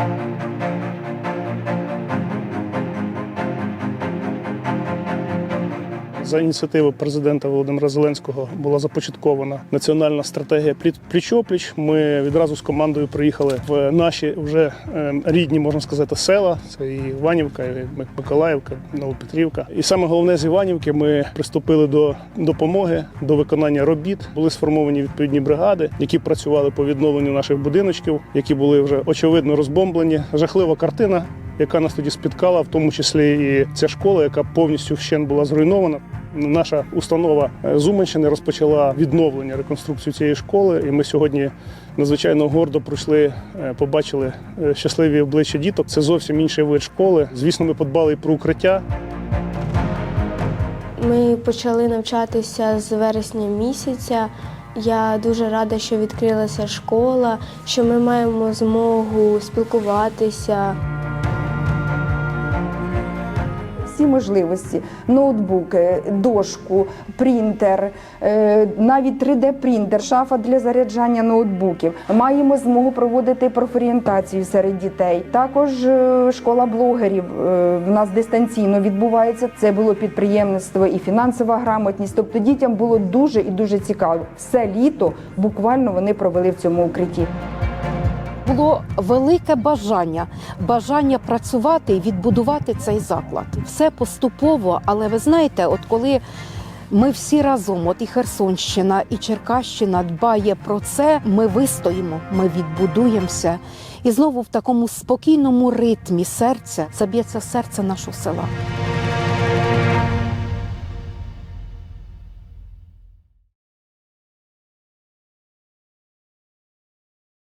Thank you. За ініціативи президента Володимира Зеленського була започаткована національна стратегія пліч-опліч. Ми відразу з командою приїхали в наші вже е, рідні, можна сказати, села. Це і Іванівка, і Миколаївка, Новопетрівка. І саме головне з Іванівки ми приступили до допомоги, до виконання робіт. Були сформовані відповідні бригади, які працювали по відновленню наших будиночків, які були вже очевидно розбомблені. Жахлива картина. Яка нас тоді спіткала, в тому числі і ця школа, яка повністю вщен була зруйнована. Наша установа е, з Уманщини розпочала відновлення реконструкцію цієї школи, і ми сьогодні надзвичайно гордо пройшли, е, побачили е, щасливі обличчя діток. Це зовсім інший вид школи. Звісно, ми подбали і про укриття. Ми почали навчатися з вересня місяця. Я дуже рада, що відкрилася школа, що ми маємо змогу спілкуватися. Всі можливості: ноутбуки, дошку, принтер, е, навіть 3D-принтер, шафа для заряджання ноутбуків. Маємо змогу проводити профорієнтацію серед дітей. Також е, школа блогерів е, в нас дистанційно відбувається. Це було підприємництво і фінансова грамотність. Тобто дітям було дуже і дуже цікаво. Все літо буквально вони провели в цьому укритті. Було велике бажання, бажання працювати і відбудувати цей заклад. Все поступово, але ви знаєте, от коли ми всі разом, от і Херсонщина, і Черкащина дбає про це, ми вистоїмо, ми відбудуємося. І знову в такому спокійному ритмі серця заб'ється серце нашого села.